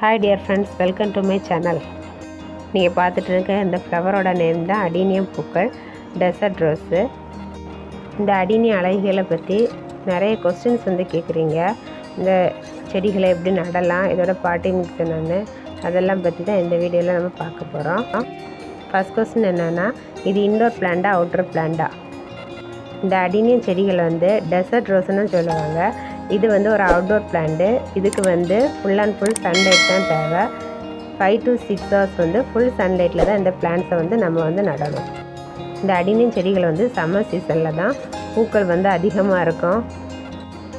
Hi dear friends welcome to my channel நீங்கள் பார்த்துட்டு இருக்க இந்த ஃப்ளவரோட நேம் தான் அடீனியம் பூக்கள் டெசர்ட் ரோஸு இந்த அடீனிய அழகிகளை பற்றி நிறைய கொஸ்டின்ஸ் வந்து கேட்குறீங்க இந்த செடிகளை எப்படி நடலாம் இதோட பாட்டி மிக்ஸ் என்னென்னு அதெல்லாம் பற்றி தான் இந்த வீடியோவில் நம்ம பார்க்க போகிறோம் ஃபஸ்ட் கொஸ்டின் என்னென்னா இது இன்டோர் பிளான்டா அவுட்டர் பிளான்டா இந்த அடினியம் செடிகளை வந்து டெசர்ட் ரோஸ்ன்னு சொல்லுவாங்க. இது வந்து ஒரு அவுட்டோர் பிளான்ட்டு இதுக்கு வந்து ஃபுல் அண்ட் ஃபுல் சன்லைட் தான் தேவை. ஃபைவ் டு சிக்ஸ் ஹவர்ஸ் வந்து ஃபுல் சன்லைட்டில் தான் இந்த பிளான்ட்ஸை வந்து நம்ம வந்து நடணும். இந்த அடினியம் செடிகள் வந்து சம்மர் சீசனில் தான் பூக்கள் வந்து அதிகமாக இருக்கும்.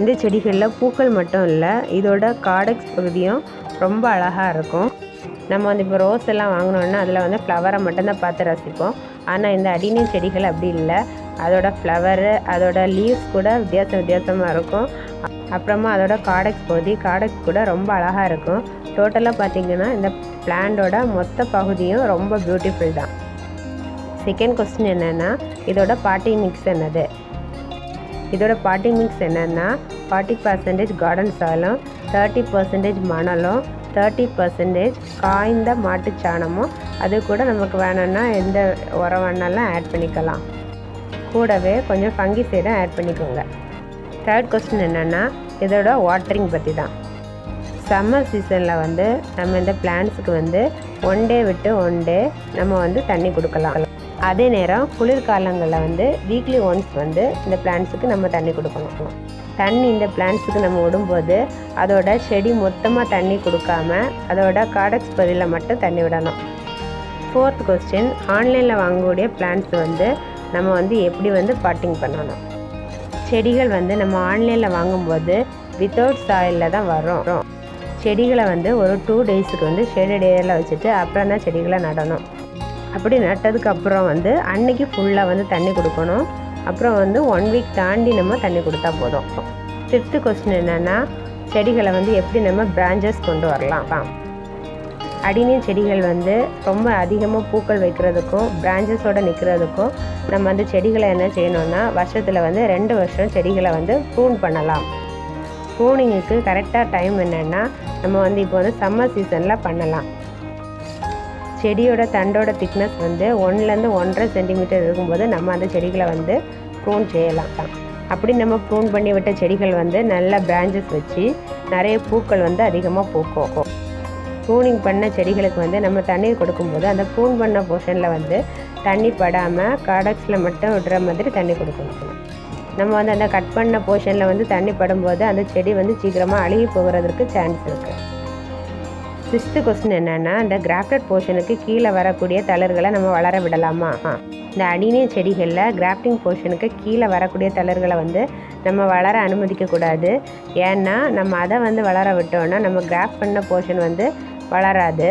இந்த செடிகளில் பூக்கள் மட்டும் இல்லை இதோட காடெக்ஸ் பகுதியும் ரொம்ப அழகாக இருக்கும். நம்ம வந்து இப்போ ரோஸ் எல்லாம் வாங்கினோன்னா அதில் வந்து ஃப்ளவரை மட்டும்தான் பார்த்து ரசிப்போம். ஆனால் இந்த அடினியம் செடிகள் அப்படி இல்லை. அதோட ஃப்ளவரு அதோட லீவ்ஸ் கூட வித்தியாசம் வித்தியாசமாக இருக்கும். அப்புறமா அதோட காடக்ஸ் பகுதி காடக்ஸ் கூட ரொம்ப அழகாக இருக்கும். டோட்டலாக பார்த்திங்கன்னா இந்த பிளான்டோட மொத்த பகுதியும் ரொம்ப பியூட்டிஃபுல் தான். செகண்ட் கொஸ்டின் என்னென்னா இதோட பாட்டி மிக்ஸ் என்னது? இதோட பாட்டி மிக்ஸ் என்னென்னா ஃபார்ட்டி பர்சன்டேஜ் கார்டன் சாலும் தேர்ட்டி பர்சன்டேஜ் மணலும் தேர்ட்டி பர்சன்டேஜ் காய்ந்த மாட்டுச்சாணமும் அது கூட நமக்கு வேணும்னா எந்த உரம் வேணாலும் ஆட் பண்ணிக்கலாம். கூடவே கொஞ்சம் ஃபங்கி சைடும் ஆட் பண்ணிக்கோங்க. தேர்ட் கொஸ்டின் என்னென்னா இதோட வாட்டரிங் பற்றி தான். சம்மர் சீசனில் வந்து நம்ம இந்த பிளான்ட்ஸுக்கு வந்து ஒன் டே விட்டு ஒன் டே நம்ம வந்து தண்ணி கொடுக்கலாம். அதே நேரம் குளிர்காலங்களில் வந்து வீக்லி ஒன்ஸ் வந்து இந்த பிளான்ட்ஸுக்கு நம்ம தண்ணி கொடுக்கணும் தண்ணி இந்த பிளான்ட்ஸுக்கு நம்ம விடும்போது அதோட செடி மொத்தமாக தண்ணி கொடுக்காம அதோட காடக்ஸ் பகுதியில் மட்டும் தண்ணி விடணும். ஃபோர்த் கொஸ்டின் ஆன்லைனில் வாங்கக்கூடிய பிளான்ட்ஸ் வந்து நம்ம வந்து எப்படி வந்து பாட்டிங் பண்ணணும். செடிகள் வந்து நம்ம ஆன்லைனில் வாங்கும்போது வித்தவுட் சாயிலில் தான் வரும். செடிகளை வந்து ஒரு டூ டேஸுக்கு வந்து ஷேடட் ஏரியாவில் வச்சுட்டு அப்புறம் தான் செடிகளை நடணும். அப்படி நட்டதுக்கப்புறம் வந்து அன்னைக்கு ஃபுல்லாக வந்து தண்ணி கொடுக்கணும். அப்புறம் வந்து ஒன் வீக் தாண்டி நம்ம தண்ணி கொடுத்தா போதும். ஃபிஃப்த்து கொஸ்டின் என்னென்னா செடிகளை வந்து எப்படி நம்ம பிரான்ச்சஸ் கொண்டு வரலாம்? அடினிய செடிகள் வந்து ரொம்ப அதிகமாக பூக்கள் வைக்கிறதுக்கும் பிரான்ச்சஸோடு நிற்கிறதுக்கும் நம்ம வந்து செடிகளை என்ன செய்யணும்னா வருஷத்தில் வந்து ரெண்டு வருஷம் செடிகளை வந்து ப்ரூன் பண்ணலாம். ப்ரூனிங்குக்கு கரெக்டாக டைம் என்னென்னா நம்ம வந்து இப்போ வந்து சம்மர் சீசனில் பண்ணலாம். செடியோட தண்டோட திக்னஸ் வந்து ஒன்றுலேருந்து ஒன்றரை சென்டிமீட்டர் இருக்கும்போது நம்ம அந்த செடிகளை வந்து ப்ரூன் செய்யலாம் அப்படி நம்ம ப்ரூன் பண்ணி விட்ட செடிகள் வந்து நல்ல பிரான்ச்சஸ் வச்சு நிறைய பூக்கள் வந்து அதிகமாக பூக்கும். ப்ரூனிங் பண்ண செடிகளுக்கு வந்து நம்ம தண்ணீர் கொடுக்கும்போது அந்த ப்ரூன் பண்ண போர்ஷனில் வந்து தண்ணி படாமல் காடக்ஸில் மட்டும் விடுற மாதிரி தண்ணி கொடுக்கணும். நம்ம வந்து அந்த கட் பண்ண போர்ஷனில் வந்து தண்ணி படும்போது அந்த செடி வந்து சீக்கிரமாக அழுகி போகிறதுக்கு சான்ஸ் இருக்குது சிக்ஸ்த்து கொஸ்டின் என்னென்னா இந்த கிராஃப்டட் போர்ஷனுக்கு கீழே வரக்கூடிய தளர்களை நம்ம வளர விடலாமா? இந்த அடினிய செடிகளில் கிராஃப்டிங் போர்ஷனுக்கு கீழே வரக்கூடிய தளர்களை வந்து நம்ம வளர அனுமதிக்கக்கூடாது. ஏன்னா நம்ம அதை வந்து வளர விட்டோம்னா நம்ம கிராஃப்ட் பண்ண போர்ஷன் வந்து வளராது.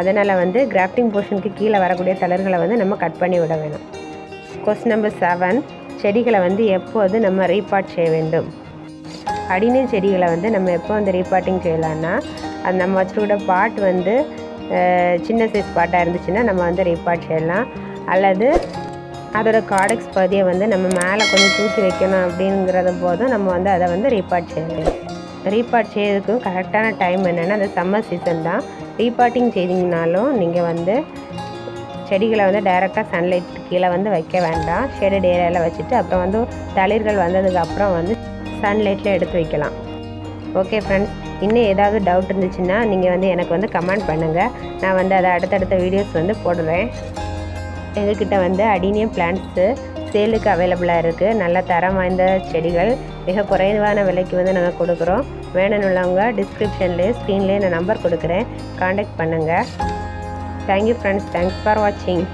அதனால் வந்து கிராஃப்டிங் போர்ஷனுக்கு கீழே வரக்கூடிய தளர்களை வந்து நம்ம கட் பண்ணி விட வேணும். கொஸ்டின் நம்பர் செவன் செடிகளை வந்து எப்போது நம்ம ரீபார்ட் செய்ய வேண்டும்? அடிநீர் செடிகளை வந்து நம்ம எப்போ வந்து ரீபார்ட்டிங் செய்யலான்னா அது நம்ம வச்சுருக்கிற பாட் வந்து சின்ன சைஸ் பாட்டாக இருந்துச்சுன்னா நம்ம வந்து ரீபார்ட் செய்யலாம். அல்லது அதோடய காடெக்ஸ் பகுதியை வந்து நம்ம மேலே கொஞ்சம் தூக்கி வைக்கணும் அப்படிங்கிறத போதும் நம்ம வந்து அதை வந்து ரீபார்ட் செய்யலாம். ரீபார்ட் செய்யறதுக்கும் கரெக்டான டைம் என்னென்னா அந்த சம்மர் சீசன் தான். ரீபார்ட்டிங் செய்தீங்கனாலும் நீங்கள் வந்து செடிகளை வந்து டைரெக்டாக சன்லைட் கீழே வந்து வைக்க வேண்டாம். ஷேடட் ஏரியாவில் வச்சுட்டு அப்புறம் வந்து தளிர்கள் வந்ததுக்கப்புறம் வந்து சன்லைட்டில் எடுத்து வைக்கலாம். ஓகே ஃப்ரெண்ட்ஸ் இன்னும் ஏதாவது டவுட் இருந்துச்சுன்னா நீங்கள் வந்து எனக்கு வந்து கமெண்ட் பண்ணுங்கள் நான் வந்து அதை அடுத்தடுத்த வீடியோஸ் வந்து போடுறேன். எங்ககிட்ட வந்து அடினியம் பிளான்ட்ஸு சேலுக்கு அவைலபிளாக இருக்குது நல்ல தரம் வாய்ந்த செடிகள். மிக குறைவான விலைக்கு வந்து நாங்கள் கொடுக்குறோம். வேணும்னுள்ளவங்க டிஸ்கிரிப்ஷன்லேயே ஸ்க்ரீன்லேயே நான் நம்பர் கொடுக்குறேன். காண்டாக்ட் பண்ணுங்கள் தேங்க்யூ ஃப்ரெண்ட்ஸ் தேங்க்ஸ் ஃபார் வாட்சிங்